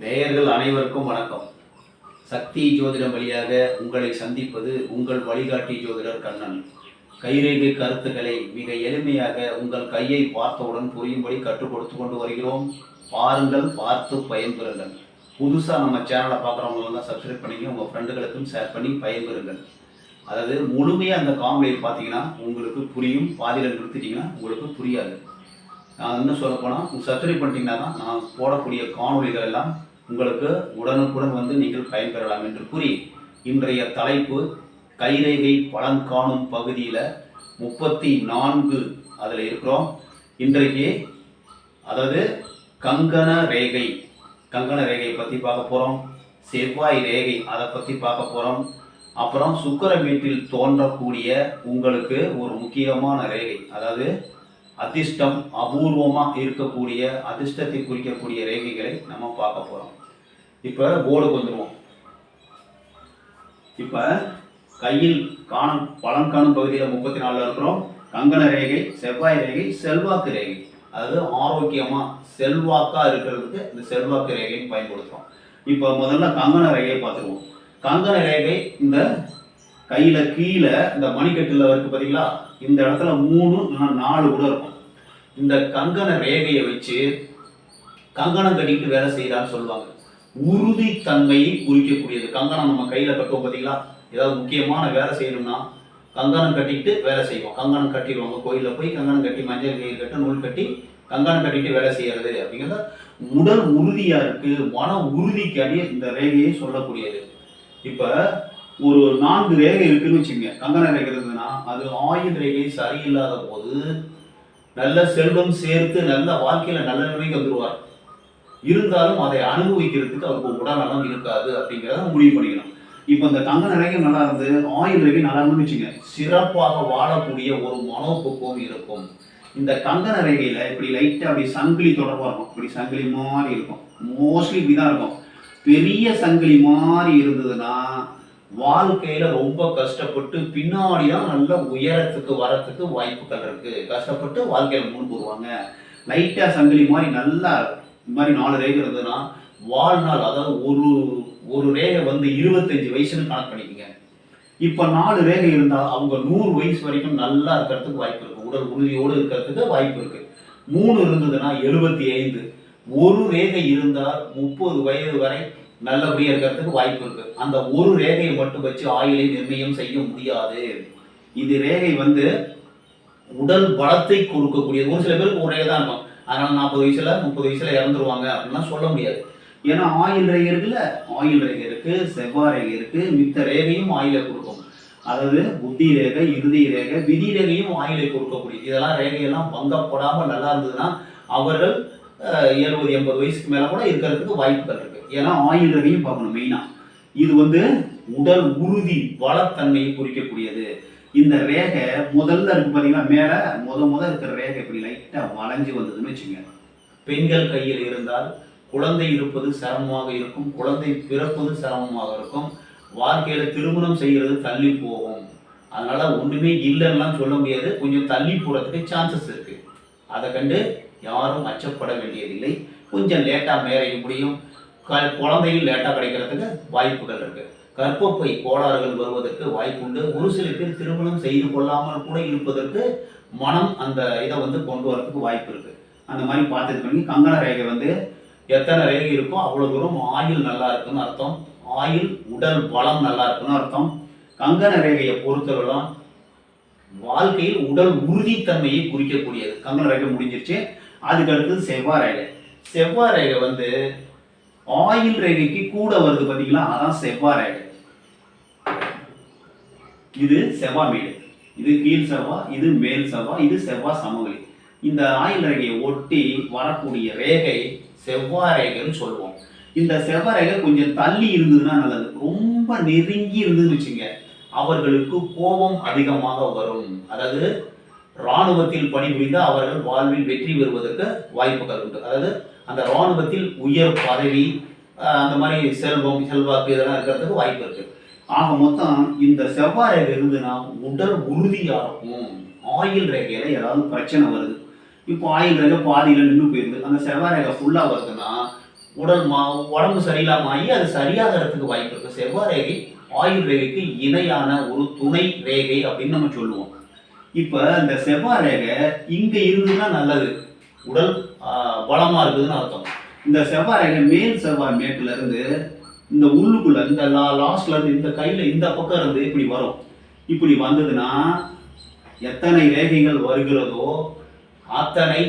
நேயர்கள் அனைவருக்கும் வணக்கம். சக்தி ஜோதிடம் வழியாக உங்களை சந்திப்பது உங்கள் வழிகாட்டி ஜோதிடர் கண்ணன். கைரேகை கருத்துக்களை மிக எளிமையாக உங்கள் கையை பார்த்தவுடன் புரியும்படி கற்றுக் கொடுத்து கொண்டு வருகிறோம். பாருங்கள் பார்த்து பயன்பெறுங்கள். புதுசாக நம்ம சேனலை பார்க்குறவங்களெல்லாம் சப்ஸ்கிரைப் பண்ணிங்க உங்கள் ஃப்ரெண்டுகளுக்கும் ஷேர் பண்ணி பயன்பெறுங்கள். அதாவது முழுமையாக அந்த காமெடியில் பார்த்தீங்கன்னா உங்களுக்கு புரியும் பாதியில் நிறுத்திட்டிங்கன்னா உங்களுக்கு புரியாது. நான் இன்னும் சொல்ல போனால் சப்ஸ்கிரைப் பண்ணிட்டீங்கன்னா தான் நான் போடக்கூடிய காணொளிகள் எல்லாம் உங்களுக்கு உடனுக்குடன் வந்து நீங்கள் பயன்பெறலாம் என்று கூறி இன்றைய தலைப்பு கைரேகை பலன் காணும் பகுதியில் முப்பத்தி நான்கு அதில் இருக்கிறோம். இன்றைக்கு அதாவது கங்கண ரேகை கங்கண ரேகையை பற்றி பார்க்க போகிறோம் செவ்வாய் ரேகை அதை பற்றி பார்க்க போகிறோம் அப்புறம் சுக்கிர வீட்டில் தோன்றக்கூடிய உங்களுக்கு ஒரு முக்கியமான ரேகை அதாவது அதிர்ஷ்டம் அபூர்வமாக இருக்கக்கூடிய அதிர்ஷ்டத்தை குறிக்கக்கூடிய ரேகைகளை நம்ம பார்க்க போகிறோம் இப்போ போர்டுக்கு வந்துடுவோம் இப்போ கையில் காணும் பழம் காணும் பகுதியில் முப்பத்தி நாலில் இருக்கிறோம். கங்கண ரேகை செவ்வாய் ரேகை செல்வாக்கு ரேகை. அதாவது ஆரோக்கியமாக செல்வாக்காக இருக்கிறதுக்கு இந்த செல்வாக்கு ரேகையும் பயன்படுத்துகிறோம் இப்போ முதல்ல கங்கண ரேகையை பார்த்துருவோம் கங்கண ரேகை இந்த கையில் கீழே இந்த மணிக்கட்டில் இருக்கு பார்த்தீங்களா இந்த இடத்துல மூணு நாலு கூட இருக்கும். இந்த கங்கண ரேகையை வச்சு கங்கணம் கட்டிட்டு வேலை செய்யறான்னு சொல்லுவாங்க. உறுதித்தன்மையை குறிக்கக்கூடியது. கங்கணம் நம்ம கையில கட்டுவோம் பார்த்தீங்களா ஏதாவது முக்கியமான வேலை செய்யணும்னா கங்கணம் கட்டிட்டு வேலை செய்வோம். கங்கணம் கட்டிடுவாங்க. கோயிலில் போய் கங்கணம் கட்டி மஞ்சள் கயிறு கட்டு நூல் கட்டி கங்கணம் கட்டிட்டு வேலை செய்யறது அப்படிங்கிறத உடல் உறுதியா இருக்கு மன உறுதிக்காண்டி இந்த ரேகையை சொல்லக்கூடியது. இப்போ ஒரு நான்கு ரேகை இருக்குன்னு வச்சுங்க கங்கண ரேகை இருந்ததுன்னா அது ஆயுள் ரேகை சரியில்லாத போது நல்ல செல்வம் சேர்த்து நல்ல வாழ்க்கையில நல்ல நிலைமைக்கு வந்துருவார். இருந்தாலும் அதை அனுபவிக்கிறதுக்கு அவருக்கு உடல்நலம் இருக்காது அப்படிங்கிறத முடிவு பண்ணிக்கணும். இப்போ இந்த கங்கண ரேகை நல்லா இருந்து ஆயுள் ரேகை நல்லா இருந்து வச்சுங்க சிறப்பாக வாழக்கூடிய ஒரு மனோபக்குவம் இருக்கும். இந்த கங்கண ரேகையில இப்படி லைட்டாக அப்படி சங்கிலி தொடர்பாக இருக்கும். இப்படி சங்கிலி மாதிரி இருக்கும். மோஸ்ட்லி இப்படிதான் இருக்கும். பெரிய சங்கிலி மாதிரி இருந்ததுன்னா வாழ்க்கையில ரொம்ப கஷ்டப்பட்டு பின்னாடி தான் நல்ல உயரத்துக்கு வரத்துக்கு வாய்ப்புகள் இருக்கு. கஷ்டப்பட்டு வாழ்க்கையில முன்னுக்கு வருவாங்க. லைட்டா சங்கிலி மாதிரி நல்லா இந்த மாதிரி நாலு ரேகை இருந்ததுன்னா வாழ்நாள் அதாவது ஒரு ஒரு ரேகை வந்து இருபத்தஞ்சு வயசுன்னு கணக்கு பண்ணிக்கங்க. இப்ப நாலு ரேகை இருந்தா அவங்க நூறு வயசு வரைக்கும் நல்லா இருக்கிறதுக்கு வாய்ப்பு இருக்கு. உடல் உறுதியோடு இருக்கிறதுக்கு வாய்ப்பு இருக்கு. மூணு இருந்ததுன்னா எழுபத்தி ஐந்து. ஒரு ரேகை இருந்தால் முப்பது வயது வரை நல்லபடியாக இருக்கிறதுக்கு வாய்ப்பு இருக்கு. அந்த ஒரு ரேகையை மட்டும் வச்சு ஆயுளை நிர்ணயம் செய்ய முடியாது. இது ரேகை வந்து உடல் பலத்தை கொடுக்கக்கூடியது. ஒரு சில பேருக்கு ஒரே தான் இருக்கும். அதனால நாற்பது வயசுல முப்பது வயசுல இறந்துருவாங்க அப்படின்லாம் சொல்ல முடியாது. ஏன்னா ஆயில் ரேகை இருக்குல்ல? ஆயில் ரேகை இருக்கு செவ்வாய் ரேகை இருக்கு மித்த ரேகையும் ஆயிலை கொடுக்கும். அதாவது புத்தி ரேகை இறுதி ரேகை விதி ரேகையும் ஆயிலை கொடுக்கக்கூடியது. இதெல்லாம் ரேகையெல்லாம் பங்கப்படாமல் நல்லா இருந்ததுன்னா அவர்கள் எழுபது எண்பது வயசுக்கு மேல கூட இருக்கிறதுக்கு வாய்ப்புகள் இருக்கு. ஏன்னா ஆயுள் ரகையும் பார்க்கணும் மெயினாக இது வந்து உடல் உறுதி வளத்தன்மையை குறிக்கக்கூடியது. இந்த ரேகை முதல்ல இருக்கு பார்த்தீங்கன்னா மேலே முத முத இருக்கிற ரேகை இப்படி லைட்டாக வளைஞ்சு வந்ததுன்னு வச்சுக்கோங்க. பெண்கள் கையில் இருந்தால் குழந்தை இருப்பது சிரமமாக இருக்கும் குழந்தை பிறப்பது சிரமமாக இருக்கும். வாழ்க்கையில் திருமணம் செய்கிறது தள்ளி போகும். அதனால ஒன்றுமே இல்லைன்னுலாம் சொல்ல முடியாது. கொஞ்சம் தள்ளி போகிறதுக்கு சான்சஸ் இருக்குது அதை கண்டு யாரும் அச்சப்பட வேண்டியதில்லை. கொஞ்சம் லேட்டாக மேறைய முடியும். க- குழந்தையும் லேட்டாக கிடைக்கிறதுக்கு வாய்ப்புகள் இருக்கு. கர்ப்பப்பை கோளாறுகள் வருவதற்கு வாய்ப்புண்டு. ஒரு சில பேர் திருமணம் செய்து கொள்ளாமல் கூட இருப்பதற்கு மனம் அந்த இதை வந்து கொண்டு வரதுக்கு வாய்ப்பு இருக்கு. அந்த மாதிரி பார்த்துட்டு பண்ணி கங்கண ரேகை வந்து எத்தனை ரேகை இருக்கோ அவ்வளோ தூரம் ஆயில் நல்லா இருக்குன்னு அர்த்தம். ஆயுள் உடல் பலம் நல்லா இருக்குன்னு அர்த்தம். கங்கண ரேகையை பொறுத்தவரைலாம் வாழ்க்கையில் உடல் உறுதித்தன்மையை குறிக்கக்கூடியது. கங்கண ரேகை முடிஞ்சிருச்சு அதுக்கடுத்தது செவ்வாய் ரேகை. செவ்வாய் ரேகை வந்து ஆயில் ரேகைக்கு கூட வருது பார்த்தீங்களா அதான் செவ்வாய் ரேகை. இது செவ்வாய் மேடு. இது கீழ் செவ்வாய் இது மேல் செவ்வாய் இது செவ்வாய் சமவெளி. இந்த ஆயில் ரேகையை ஒட்டி வரக்கூடிய ரேகை செவ்வாய் ரேகைன்னு சொல்லுவோம். இந்த செவ்வாய் ரேகை கொஞ்சம் தள்ளி இருந்ததுன்னா நல்லது. ரொம்ப நெருங்கி இருந்ததுன்னு வச்சுங்க அவர்களுக்கு கோபம் அதிகமாக வரும். அதாவது இராணுவத்தில் பணிபுரிந்து அவர்கள் வாழ்வில் வெற்றி பெறுவதற்கு வாய்ப்புகள் உண்டு. அதாவது அந்த இராணுவத்தில் உயர் பதவி அந்த மாதிரி செல்வம் செல்வாக்கு இதெல்லாம் இருக்கிறதுக்கு வாய்ப்பு இருக்கு. ஆக மொத்தம் இந்த செவ்வாய் ரேகை இருந்துன்னா உடல் உறுதியாக இருக்கும். ஆயில் ரேகையில் ஏதாவது பிரச்சனை வருது. இப்போ ஆயில் ரேகை பாதியில் நின்று போயிருது அந்த செவ்வாய் ரேகை ஃபுல்லாக வருதுன்னா உடல் மா உடம்பு சரியில்லாம ஆகி அது சரியாகிறதுக்கு வாய்ப்பு இருக்கு. செவ்வாய் ரேகை ஆயுள் ரேகைக்கு இணையான ஒரு துணை ரேகை அப்படின்னு நம்ம சொல்லுவோம். இப்போ இந்த செவ்வாய் ரேகை இங்கே இருந்ததுன்னா நல்லது. உடல் பலமாக பலமா இருக்குதுன்னு அர்த்தம். இந்த செவ்வாய் ரேகை மேல் செவ்வாய் மேட்டுல இருந்து இந்த உள்ளுக்குள்ள இந்த லா லாஸ்ட்ல இருந்து இந்த கையில இந்த பக்கம் இருந்து இப்படி வரும். இப்படி வந்ததுன்னா எத்தனை ரேகைகள் வருகிறதோ அத்தனை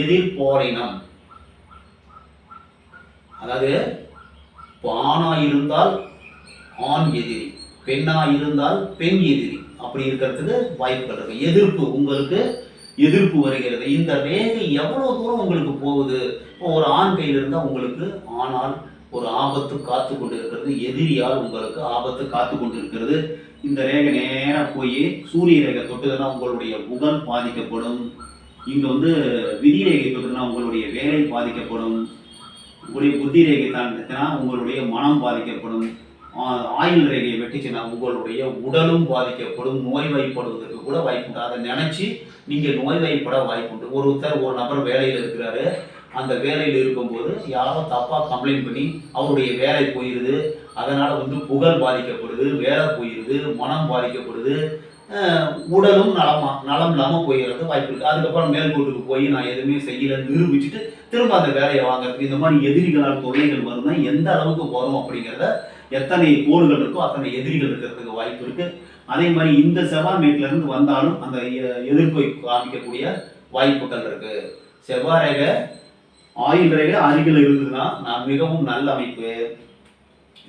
எதிர்போரினம் அதாவது ஆணா இருந்தால் ஆண் எதிரி பெண்ணா இருந்தால் பெண் எதிரி. அப்படி இருக்கிறதுக்கு வாய்ப்புகள் இருக்கு. எதிர்ப்பு உங்களுக்கு எதிர்ப்பு வருகிறது. இந்த ரேகை எவ்வளவு தூரம் உங்களுக்கு போகுது? இப்போ ஒரு ஆண் கையில் இருந்தால் உங்களுக்கு ஆனால் ஒரு ஆபத்து காத்து கொண்டு இருக்கிறது எதிரியால் உங்களுக்கு ஆபத்து காத்து கொண்டு இருக்கிறது இந்த ரேகை நேராக போய் சூரிய ரேகை தொட்டதுன்னா உங்களுடைய புகழ் பாதிக்கப்படும். இங்கே வந்து விதி ரேகை தொட்டதுன்னா உங்களுடைய வேலை பாதிக்கப்படும். உங்களுடைய புத்தி ரேகை தாண்டினா உங்களுடைய மனம் பாதிக்கப்படும். ஆயுள் ரேகையை வெட்டிச்சுன்னா உங்களுடைய உடலும் பாதிக்கப்படும் நோய்வாய்ப்படுவதற்கு கூட வாய்ப்புண்டு அதை நினைச்சு நீங்க நோய்வாய்ப்பட வாய்ப்புண்டு ஒருத்தர் ஒரு நபர் வேலையில் இருக்கிறாரு. அந்த வேலையில் இருக்கும்போது யாரோ தப்பாக கம்ப்ளைண்ட் பண்ணி அவருடைய வேலை போயிடுது அதனால் வந்து புகழ் பாதிக்கப்படுது வேலை போயிடுது மனம் பாதிக்கப்படுது. உடலும் நலமா நலம் இல்லாமல் போயிடுறது வாய்ப்பு இருக்குது அதுக்கப்புறம் மேல்கோட்டுக்கு போய் நான் எதுவுமே செய்யல நிரூபிச்சுட்டு திரும்ப அந்த வேலையை வாங்குறதுக்கு இந்த மாதிரி எதிரிகளால் தொல்லைகள் வரும்னா எந்த அளவுக்கு வரும் அப்படிங்கிறத எத்தனை கோடுகள் இருக்கோ அத்தனை எதிரிகள் இருக்கிறதுக்கு வாய்ப்பு இருக்கு. அதே மாதிரி இந்த செவ்வாய் மேட்ல இருந்து வந்தாலும் அந்த எ- எதிர்ப்பை காமிக்கக்கூடிய வாய்ப்புகள் இருக்கு. செவ்வாய் ரேகை ஆயுள் ரேகை அருகில் இருந்ததுன்னா நான் மிகவும் நல்ல அமைப்பு.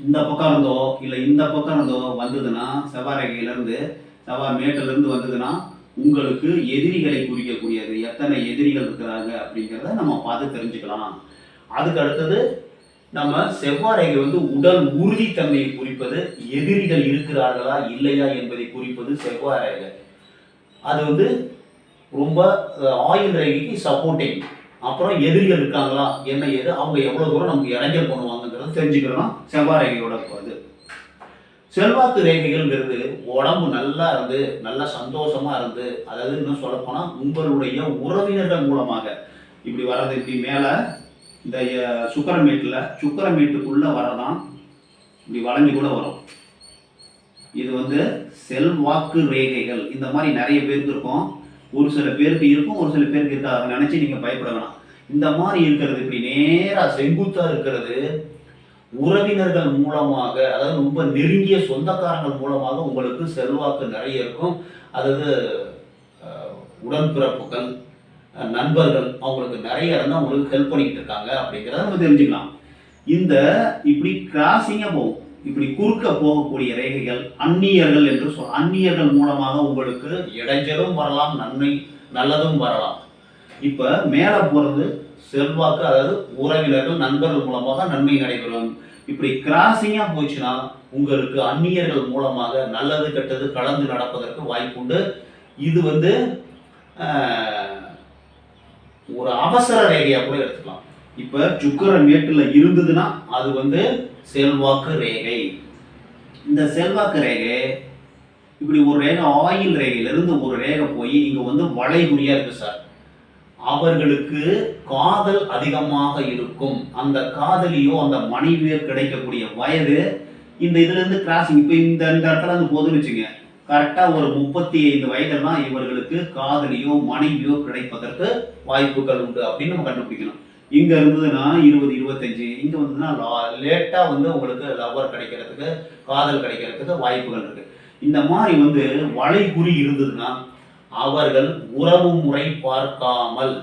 இந்த பக்கம் இருந்தோ இல்லை இந்த பக்கம் இருந்தோ வந்ததுன்னா செவ்வாய் ரேகையிலிருந்து செவ்வாய் மேட்டிலேருந்து வந்ததுன்னா உங்களுக்கு எதிரிகளை குறிக்கக்கூடியது. எத்தனை எதிரிகள் இருக்கிறாங்க அப்படிங்கிறத நம்ம பார்த்து தெரிஞ்சுக்கலாம். அதுக்கு அடுத்தது நம்ம செவ்வாறைகள் வந்து உடல் உறுதித்தன்மையை குறிப்பது எதிரிகள் இருக்கிறார்களா இல்லையா என்பதை குறிப்பது செவ்வாறைகள் அது வந்து ரொம்ப ஆயுள் ரேகைக்கு சப்போர்ட்டிங் அப்புறம் எதிரிகள் இருக்காங்களா என்ன ஏது அவங்க எவ்வளோ தூரம் நமக்கு இடைஞ்சல் பண்ணுவாங்கங்கிறத தெரிஞ்சுக்கிறோம் செவ்வாய் இது. செல்வாக்கு ரேகைகள்ங்கிறது உடம்பு நல்லா இருந்து நல்லா சந்தோஷமா இருந்து அதாவது இன்னும் சொல்லப்போனால் உங்களுடைய உறவினர்கள் மூலமாக. இப்படி வர்றது இப்படி மேலே இந்த அஹ், சுக்கரமேட்டில் சுக்கரமேட்டுக்குள்ள வரதான் இப்படி வளைஞ்சு கூட வரும். இது வந்து செல்வாக்கு ரேகைகள். இந்த மாதிரி நிறைய பேருக்கு இருக்கும். ஒரு சில பேருக்கு இருக்கும் ஒரு சில பேருக்கு இருக்காது. அதை நீங்கள் நீங்க பயப்பட வேணாம். இந்த மாதிரி இருக்கிறது இப்படி நேராக செங்குத்தாக இருக்கிறது உறவினர்கள் மூலமாக அதாவது ரொம்ப நெருங்கிய சொந்தக்காரங்கள் மூலமாக உங்களுக்கு செல்வாக்கு நிறைய இருக்கும். அதாவது உடன்பிறப்புகள் நண்பர்கள் அவங்களுக்கு நிறைய இருந்து அவங்களுக்கு ஹெல்ப் பண்ணிக்கிட்டு இருக்காங்க அப்படிங்கிறத நம்ம தெரிஞ்சுக்கலாம். இந்த இப்படி கிராசிங்காக போகும் இப்படி குறுக்க போகக்கூடிய ரேகைகள் அந்நியர்கள் என்று சொல் அந்நியர்கள் மூலமாக உங்களுக்கு இடைஞ்சலும் வரலாம் நன்மை நல்லதும் வரலாம். இப்போ மேலே போகிறது செல்வாக்கு அதாவது உறவினர்கள் நண்பர்கள் மூலமாக நன்மை நடைபெறும். இப்படி கிராசிங்காக போச்சுன்னா உங்களுக்கு அந்நியர்கள் மூலமாக நல்லது கெட்டது கலந்து நடப்பதற்கு வாய்ப்புண்டு. இது வந்து ஒரு அவசர ரேகையாக கூட எடுத்துக்கலாம். இப்போ சுக்கர மேட்டில் இருந்ததுன்னா அது வந்து செல்வாக்கு ரேகை. இந்த செல்வாக்கு ரேகை இப்படி ஒரு ரேகை ஆயில் ரேகையிலேருந்து ஒரு ரேகை போய் இங்கே வந்து வளைகுறியாக இருக்குது சார். அவர்களுக்கு காதல் அதிகமாக இருக்கும். அந்த காதலியோ அந்த மனைவியோ கிடைக்கக்கூடிய வயது இந்த இதுலேருந்து கிராசிங் இப்போ இந்த இந்த இடத்துல இருந்து போதுன்னு வச்சுங்க கரெக்டாக ஒரு முப்பத்தி ஐந்து வயதுல தான் இவர்களுக்கு காதலியோ மனைவியோ கிடைப்பதற்கு வாய்ப்புகள் உண்டு அப்படின்னு நம்ம கண்டுபிடிக்கணும். இங்க இருந்ததுன்னா இருபது இருபத்தஞ்சு இங்க வந்ததுன்னா லேட்டா வந்து உங்களுக்கு லவர் கிடைக்கிறதுக்கு காதல் கிடைக்கிறதுக்கு வாய்ப்புகள் இருக்கு. இந்த மாதிரி வந்து வளைகுறி இருந்ததுன்னா அவர்கள் உறவு முறை பார்க்காமல்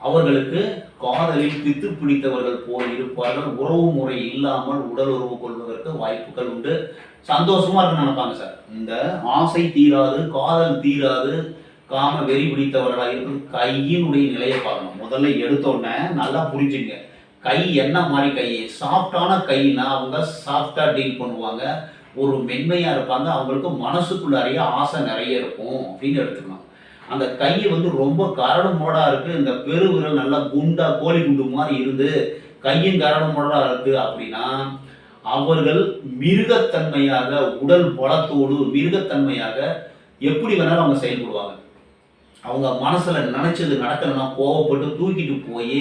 அவர்களுக்கு காதலில் பித்து பிடித்தவர்கள் போல் இருப்பார்கள். உறவு முறை இல்லாமல் உடல் உறவு கொள்வதற்கு வாய்ப்புகள் உண்டு. சந்தோஷமா இருக்குன்னு நினைப்பாங்க சார். இந்த ஆசை தீராது காதல் தீராது காம வெறி பிடித்தவர்களாக இருக்கும் கையினுடைய நிலையை பார்க்கணும். முதல்ல எடுத்தோடனே நல்லா புரிஞ்சுங்க. கை என்ன மாதிரி கை? சாஃப்டான கைனா அவங்க சாஃப்டா டீல் பண்ணுவாங்க. ஒரு மென்மையா இருப்பாங்க. அவங்களுக்கு மனசுக்குள்ளாரையே ஆசை நிறைய இருக்கும் அப்படின்னு எடுத்துக்கலாம். அந்த கை வந்து ரொம்ப கரடு மோடா இருக்கு. இந்த பெருவிரல் நல்லா குண்டா கோழி குண்டு மாதிரி இருந்து கையும் கரடு மோடா இருக்கு அப்படின்னா அவர்கள் மிருகத்தன்மையாக உடல் பலத்தோடு மிருகத்தன்மையாக எப்படி வேணாலும் அவங்க செயல்படுவாங்க. அவங்க மனசில் நினைச்சது நடக்கலைன்னா கோவப்பட்டு தூக்கிட்டு போய்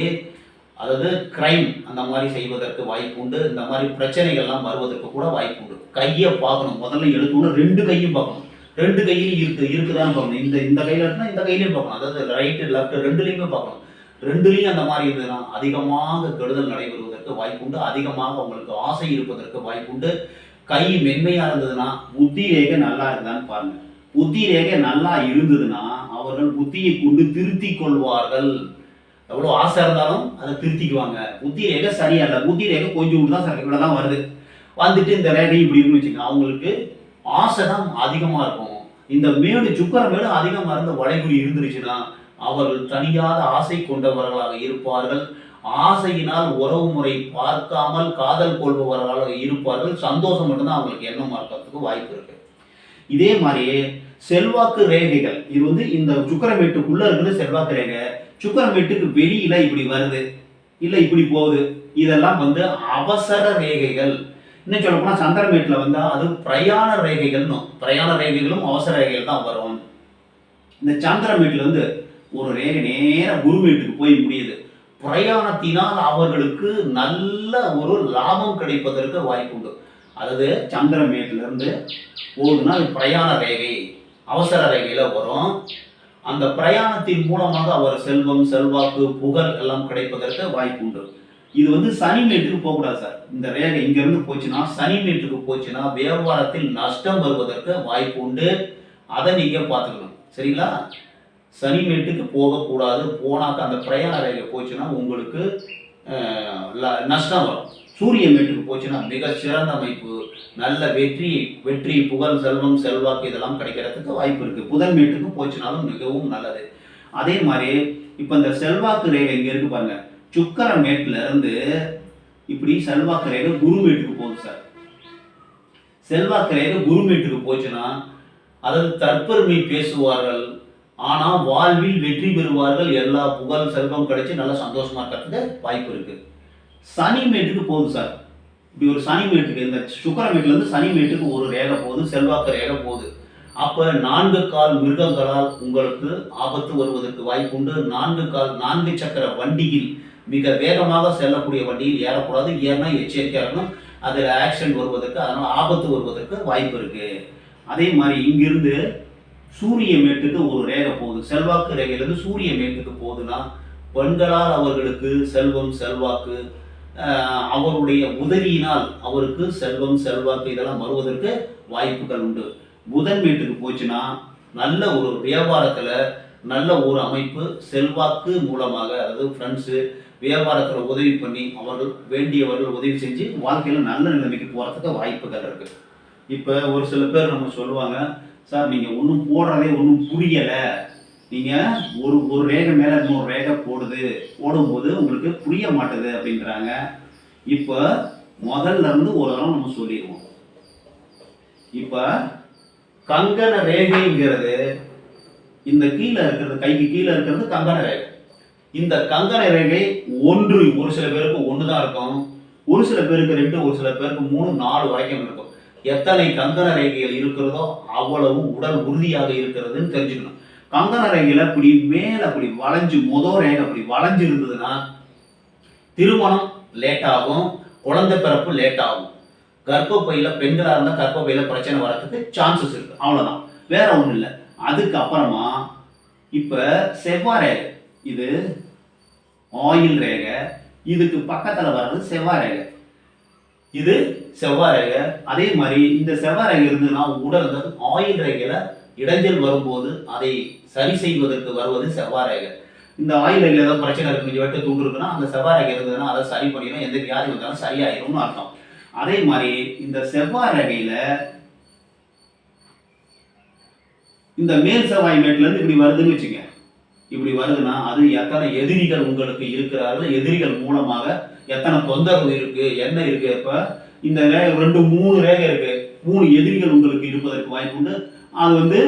அதாவது கிரைம் அந்த மாதிரி செய்வதற்கு வாய்ப்பு உண்டு. இந்த மாதிரி பிரச்சனைகள்லாம் வருவதற்கு கூட வாய்ப்பு உண்டு. கையை பார்க்கணும். முதல்ல எடுக்கணும் ரெண்டு கையும் பார்க்கணும். ரெண்டு கையிலும் இருக்குது இருக்குதான்னு பார்க்கணும். இந்த இந்த கையில் இருந்தால் இந்த கையிலையும் பார்க்கணும். அதாவது ரைட்டு லெஃப்ட் ரெண்டுலேயுமே பார்க்கணும். ரெண்டுலையும் அந்த மாதிரி இருந்ததுன்னா அதிகமாக கெடுதல் நடைபெறுவதற்கு வாய்ப்புண்டு அதிகமாக உங்களுக்கு ஆசை இருப்பதற்கு வாய்ப்புண்டு. கை மென்மையா இருந்ததுன்னா புத்தி ரேகை நல்லா இருந்தான்னு பாருங்க. புத்தி ரேகை நல்லா இருந்ததுன்னா அவர்கள் புத்தியை கொண்டு திருத்தி கொள்வார்கள். எவ்வளோ ஆசை இருந்தாலும் அதை திருத்திக்குவாங்க. புத்தி ரேகை சரியா இல்லை புத்தி ரேகை கொஞ்சம் விட்டு தான் சரி தான் வருது. வந்துட்டு இந்த ரேகை இப்படி இருக்குன்னு வச்சுக்கோங்க. அவங்களுக்கு ஆசை தான் அதிகமாக இருக்கும். இந்த மேடு சுக்கர மேடு அதிகமாக இருந்த வளைகுறி இருந்துருச்சுன்னா அவர்கள் தனியாத ஆசை கொண்டவர்களாக இருப்பார்கள். ஆசையினால் உறவு முறை பார்க்காமல் காதல் கொள்பவர்களாக இருப்பார்கள். சந்தோஷம் மட்டும்தான் அவங்களுக்கு எண்ணமாக இருக்கிறதுக்கு வாய்ப்பு இருக்கு. இதே மாதிரியே செல்வாக்கு ரேகைகள். இது வந்து இந்த சுக்கரமேட்டுக்குள்ள இருக்கிறது செல்வாக்கு ரேகை. சுக்கரமேட்டுக்கு வெளியில இப்படி வருது. இல்லை இப்படி போகுது. இதெல்லாம் வந்து அவசர ரேகைகள். இன்னும் சொல்ல சந்திரன் வீட்டில் வந்தால் அது பிரயாண ரேகைகள்னு. பிரயாண ரேகைகளும் அவசர ரேகைகள் தான் வரும். இந்த சங்கர வீட்டில் வந்து ஒரு ரேகை நேர குருமேட்டுக்கு போய் முடியுது. பிரயாணத்தினால் அவர்களுக்கு நல்ல ஒரு லாபம் கிடைப்பதற்கு வாய்ப்பு உண்டு. அதாவது சந்திரமேட்டுல இருந்து நாள் பிரயாண ரேகை அவசர ரேகையில் வரும். அந்த பிரயாணத்தின் மூலமாக அவர் செல்வம் செல்வாக்கு புகழ் எல்லாம் கிடைப்பதற்கு வாய்ப்பு உண்டு. இது வந்து சனி மேட்டுக்கு போகக்கூடாது சார். இந்த ரேகை இங்கேருந்து போச்சுன்னா சனி மேட்டுக்கு போச்சுன்னா வியாபாரத்தில் நஷ்டம் வருவதற்கு வாய்ப்பு உண்டு. அதை நீங்கள் பார்த்துக்கணும். சரிங்களா? சனி மேட்டுக்கு போகக்கூடாது. போனாக்க அந்த பிரயாண போச்சுன்னா உங்களுக்கு நஷ்டம் வரும். சூரிய மேட்டுக்கு போச்சுன்னா மிக சிறந்த அமைப்பு. நல்ல வெற்றி வெற்றி புகழ் செல்வம் செல்வாக்கு இதெல்லாம் கிடைக்கிறதுக்கு வாய்ப்பு இருக்குது புதன் மேட்டுக்கு போச்சுனாலும் மிகவும் நல்லது. அதே மாதிரி இப்போ இந்த செல்வாக்கு ரேகை இங்கே இருக்கு பாருங்க. சுக்கர மேட்டில் இருந்து இப்படி செல்வாக்கு ரேகை குரு மேட்டுக்கு போகுது சார். செல்வாக்கு ரேகை குரு மேட்டுக்கு போச்சுன்னா அதாவது தற்பெருமை பேசுவார்கள் ஆனால் வாழ்வில் வெற்றி பெறுவார்கள் எல்லா புகழ் செல்வம் கிடைச்சி நல்லா சந்தோஷமாக இருக்கிறதுக்கு வாய்ப்பு இருக்கு. சனி மேட்டுக்கு போகுது சார். இப்படி ஒரு சனி மேட்டுக்கு இந்த சுக்கர மேட்டுல சனி மேட்டுக்கு ஒரு ரேகை போகுது செல்வாக்கு ரேகை போகுது. அப்போ நான்கு கால் மிருகங்களால் உங்களுக்கு ஆபத்து வருவதற்கு வாய்ப்பு உண்டு. நான்கு கால் நான்கு சக்கர வண்டியில் மிக வேகமாக செல்லக்கூடிய வண்டியில் ஏறக்கூடாது. ஏன்னா எச்சரிக்கையாக இருக்கணும். அதில் ஆக்சிடென்ட் வருவதற்கு அதனால் ஆபத்து வருவதற்கு வாய்ப்பு இருக்குது அதே மாதிரி இங்கிருந்து சூரிய மேட்டுக்கு ஒரு ரேகை போகுது. செல்வாக்கு ரேகையிலேருந்து சூரிய மேட்டுக்கு போகுதுன்னா பெண்களால் அவர்களுக்கு செல்வம் செல்வாக்கு அவருடைய உதவியினால் அவருக்கு செல்வம் செல்வாக்கு இதெல்லாம் வருவதற்கு வாய்ப்புகள் உண்டு. புதன் வீட்டுக்கு போச்சுன்னா நல்ல ஒரு வியாபாரத்தில் நல்ல ஒரு அமைப்பு செல்வாக்கு மூலமாக அதாவது ஃப்ரெண்ட்ஸு வியாபாரத்தில் உதவி பண்ணி அவர்கள் வேண்டியவர்கள் உதவி செஞ்சு வாழ்க்கையில் நல்ல நிலைமைக்கு போகிறதுக்கு வாய்ப்புகள் இருக்குது இப்போ ஒரு சில பேர் நம்ம சொல்லுவாங்க சார் நீங்கள் ஒன்றும் போடுறதே ஒன்றும் புரியலை. நீங்கள் ஒரு ஒரு ரேகை மேலே இன்னொரு ரேகை போடுது போடும்போது உங்களுக்கு புரிய மாட்டுது அப்படின்றாங்க. இப்போ முதல்ல இருந்து ஒரு தரம் நம்ம சொல்லிடுவோம். இப்போ கங்கண ரேகைங்கிறது இந்த கீழே இருக்கிறது கைக்கு கீழே இருக்கிறது கங்கண ரேகை. இந்த கங்கண ரேகை ஒன்று ஒரு சில பேருக்கு ஒன்று தான் இருக்கும். ஒரு சில பேருக்கு ரெண்டு ஒரு சில பேருக்கு மூணு நாலு வரைக்கும் இருக்கும். எத்தனை கங்கண ரேகைகள் இருக்கிறதோ அவ்வளவு உடல் உறுதியாக இருக்கிறதுன்னு தெரிஞ்சுக்கணும். கங்கண ரேகையில் அப்படி மேலே அப்படி வளைஞ்சு மொதல் ரேகை அப்படி வளைஞ்சு இருந்ததுன்னா திருமணம் லேட் ஆகும் குழந்தை பிறப்பு லேட் ஆகும். கர்ப்பப்பையில் பெண்களாக இருந்தால் கர்ப்பப்பையில் பிரச்சனை வர்றதுக்கு சான்சஸ் இருக்குது அவ்வளோதான் வேற ஒன்றும் இல்லை. அதுக்கப்புறமா இப்போ செவ்வாய் ரேகை. இது ஆயில் ரேகை. இதுக்கு பக்கத்தில் வர்றது செவ்வாய் ரேகை. இது செவ்வாய் ரேகை அதே மாதிரி இந்த செவ்வாய் ரேகை இருந்ததுன்னா உடல் அதாவது ஆயில் ரேகையில் இடைஞ்சல் வரும்போது அதை சரி செய்வதற்கு வருவது செவ்வாய் ரேகை இந்த ஆயில் ரேகையில் ஏதாவது பிரச்சனை இருக்கு கொஞ்சம் வெட்ட தூண்டு இருக்குன்னா அந்த செவ்வாய் ரேகை இருந்ததுன்னா அதை சரி பண்ணிடும். எந்த வியாதி வந்தாலும் சரியாயிரும்னு அர்த்தம். அதே மாதிரி இந்த செவ்வாய் ரேகையில் இந்த மேல் செவ்வாய் மேட்லேருந்து இப்படி வருதுன்னு வச்சுங்க இப்படி வருதுன்னா அது எத்தனை எதிரிகள் உங்களுக்கு இருக்கிறார்கள் எதிரிகள் மூலமாக எத்தனை தொந்தரவு இருக்கு என்ன இருக்கு இப்ப இந்த ரேகை ரெண்டு மூணு ரேகை இருக்கு. மூணு எதிரிகள் உங்களுக்கு இருப்பதற்கு வாய்ப்பு உண்டு. அது வந்து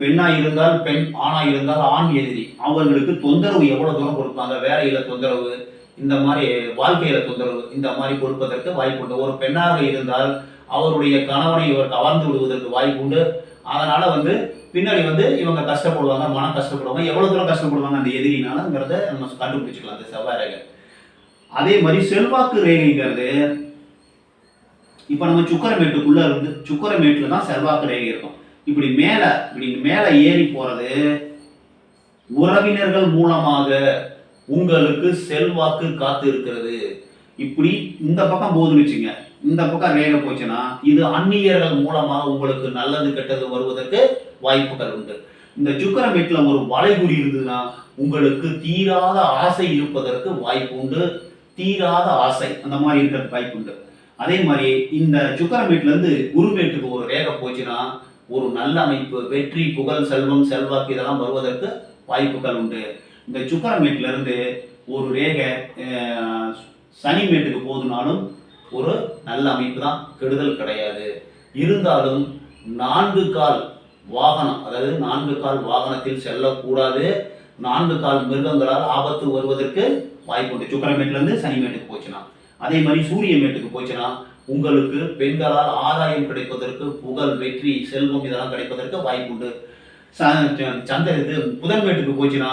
பெண்ணா இருந்தால் பெண் ஆணா இருந்தால் ஆண் எதிரி. அவர்களுக்கு தொந்தரவு எவ்வளவு தூரம் கொடுப்பாங்க? வேலையில தொந்தரவு இந்த மாதிரி வாழ்க்கையில தொந்தரவு இந்த மாதிரி கொடுப்பதற்கு வாய்ப்பு உண்டு. ஒரு பெண்ணாக இருந்தால் அவருடைய கணவனை இவர் கவர்ந்து விடுவதற்கு வாய்ப்பு உண்டு. அதனால வந்து பின்னாடி வந்து இவங்க கஷ்டப்படுவாங்க மனம் கஷ்டப்படுவாங்க. எவ்வளவு தூரம் கஷ்டப்படுவாங்க அந்த எதிரினாலங்கிறத நம்ம கண்டுபிடிச்சிக்கலாம் அந்த செவ்வாய் ரேகை. அதே மாதிரி செல்வாக்கு ரேகைங்கிறது இப்போ நம்ம சுக்கரமேட்டுக்குள்ளே இருந்து சுக்கரமேட்டில் தான் செல்வாக்கு ரேகை இருக்கும். இப்படி மேலே இப்படி மேலே ஏறி போகிறது உறவினர்கள் மூலமாக உங்களுக்கு செல்வாக்கு காத்து இருக்கிறது. இப்படி இந்த பக்கம் போகுதுன்னு வச்சுங்க இந்த பக்கம் ரேகை போச்சுன்னா இது அந்நியர்கள் மூலமாக உங்களுக்கு நல்லது கெட்டது வருவதற்கு வாய்ப்புகள் உண்டு. இந்த சுக்கரமேட்டில் ஒரு வளைகுறி இருந்ததுன்னா உங்களுக்கு தீராத ஆசை இருப்பதற்கு வாய்ப்பு உண்டு. தீராத ஆசை அந்த மாதிரி இருக்கிறதுக்கு வாய்ப்பு உண்டு. அதே மாதிரி இந்த சுக்கரமேட்ல இருந்து குருமேட்டுக்கு ஒரு ரேகை போச்சுன்னா ஒரு நல்ல அமைப்பு வெற்றி புகழ் செல்வம் செல்வாக்கு இதெல்லாம் வருவதற்கு வாய்ப்புகள் உண்டு. இந்த சுக்கரமேட்ல இருந்து ஒரு ரேகை சனி மேட்டுக்கு போதுனாலும் ஒரு நல்ல அமைப்பு தான் கெடுதல் கிடையாது. இருந்தாலும் நான்கு கால் வாகனம் அதாவது நான்கு கால் வாகனத்தில் செல்லக்கூடாது. நான்கு கால் மிருகங்களால் ஆபத்து வருவதற்கு வாய்ப்பு உண்டு சுக்கரமேட்லேருந்து சனிமேட்டுக்கு போச்சுன்னா அதே மாதிரி சூரிய மேட்டுக்கு போச்சுன்னா உங்களுக்கு பெண்களால் ஆதாயம் கிடைப்பதற்கு புகழ் வெற்றி செல்வம் இதெல்லாம் கிடைப்பதற்கு வாய்ப்பு உண்டு ச- சந்திர இது புதன்மேட்டுக்கு போச்சுன்னா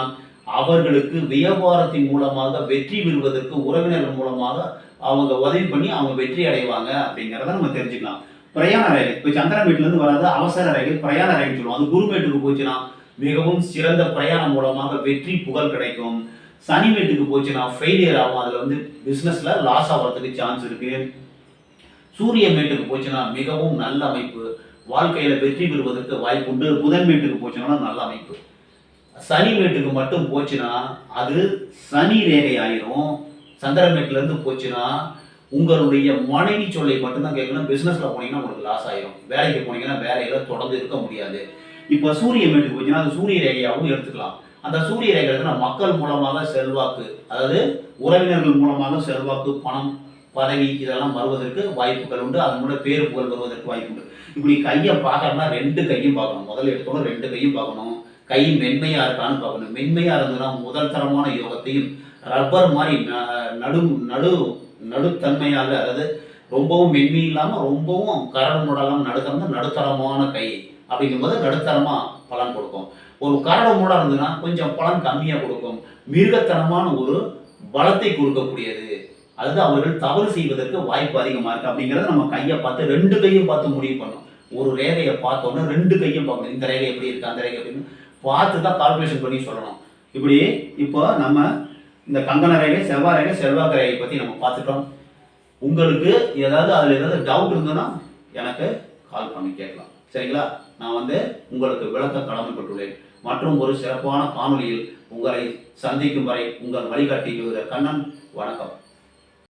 அவர்களுக்கு வியாபாரத்தின் மூலமாக வெற்றி பெறுவதற்கு உறவினர்கள் மூலமாக அவங்க உதவி பண்ணி அவங்க வெற்றி அடைவாங்க அப்படிங்கிறத நம்ம தெரிஞ்சுக்கலாம். பிரயாண ரயில் இப்போ சந்திரன் வீட்டிலேருந்து வராது அவசர ரயில் பிரயாண ரயில் சொல்லுவோம். அது குருமேட்டுக்கு போச்சுன்னா மிகவும் சிறந்த பிரயாணம் மூலமாக வெற்றி புகழ் கிடைக்கும். சனி வீட்டுக்கு போச்சுன்னா ஃபெயிலியர் ஆகும். அதில் வந்து பிஸ்னஸில் லாஸ் ஆகிறதுக்கு சான்ஸ் இருக்குது சூரிய மேட்டுக்கு போச்சுன்னா மிகவும் நல்ல அமைப்பு. வாழ்க்கையில் வெற்றி பெறுவதற்கு வாய்ப்பு உண்டு. புதன் மேட்டுக்கு போச்சுன்னா நல்ல அமைப்பு. சனி வீட்டுக்கு மட்டும் போச்சுன்னா அது சனி ரேகை ஆயிரும் சந்திரமேட்டிலேருந்து போச்சுன்னா உங்களுடைய மனைவி சொல்லை மட்டும்தான் கேட்கணும். பிஸ்னஸில் போனீங்கன்னா உங்களுக்கு லாஸ் ஆயிரும். வேலைக்கு போனீங்கன்னா வேலையில தொடர்ந்து இருக்க முடியாது. இப்போ சூரிய மேட்டுக்கு போச்சுன்னா அது சூரிய ரேகையாகவும் எடுத்துக்கலாம். அந்த சூரிய ரேகை மக்கள் மூலமாக செல்வாக்கு. அதாவது உறவினர்கள் மூலமாக செல்வாக்கு பணம் பதவி இதெல்லாம் வருவதற்கு வாய்ப்புகள் உண்டு. அதன் மூலம் பேரு புகழ் வருவதற்கு வாய்ப்பு உண்டு. இப்படி கையை பார்க்கணும்னா ரெண்டு கையும் பார்க்கணும். முதல்ல எடுத்தோட ரெண்டு கையும் பார்க்கணும். கை மென்மையா இருக்கான்னு பார்க்கணும். மென்மையா இருந்ததுன்னா முதல் தரமான யோகத்தையும் ரப்பர் மாதிரி ந- நடு நடு நடுத்தன்மையாக அதாவது ரொம்பவும் மென்மை இல்லாமல் ரொம்பவும் கரடு முடலாம் நடுத்தரம் நடுத்தரமான கை. அப்படிங்கும்போது நடுத்தரமாக பலன் கொடுக்கும். ஒரு கரடு இருந்ததுன்னா கொஞ்சம் பலன் கம்மியாக கொடுக்கும். மிருகத்தனமான ஒரு பலத்தை கொடுக்கக்கூடியது. அது அவர்கள் தவறு செய்வதற்கு வாய்ப்பு அதிகமாக இருக்குது அப்படிங்கிறத நம்ம கையை பார்த்து ரெண்டு கையும் பார்த்து முடிவு பண்ணணும். ஒரு ரேகையை பார்த்தோன்னா ரெண்டு கையும் பார்க்கணும். இந்த ரேகை எப்படி இருக்குது அந்த ரேகை அப்படின்னு பார்த்து தான் கால்குலேஷன் பண்ணி சொல்லணும். இப்படி இப்போ நம்ம இந்த கங்கண ரேகை செவ்வாய் ரேகை செல்வாக்கு ரேகை பற்றி நம்ம பார்த்துட்டோம். உங்களுக்கு ஏதாவது அதில் ஏதாவது டவுட் இருந்ததுன்னா எனக்கு கால் பண்ணி கேட்கலாம். சரிங்களா? நான் வந்து உங்களுக்கு விளக்க கடமைப்பட்டுள்ளேன். மற்றும் ஒரு சிறப்பான காணொளியில் உங்களை சந்திக்கும் வரை உங்கள் வழிகாட்டி கண்ணன். வணக்கம்.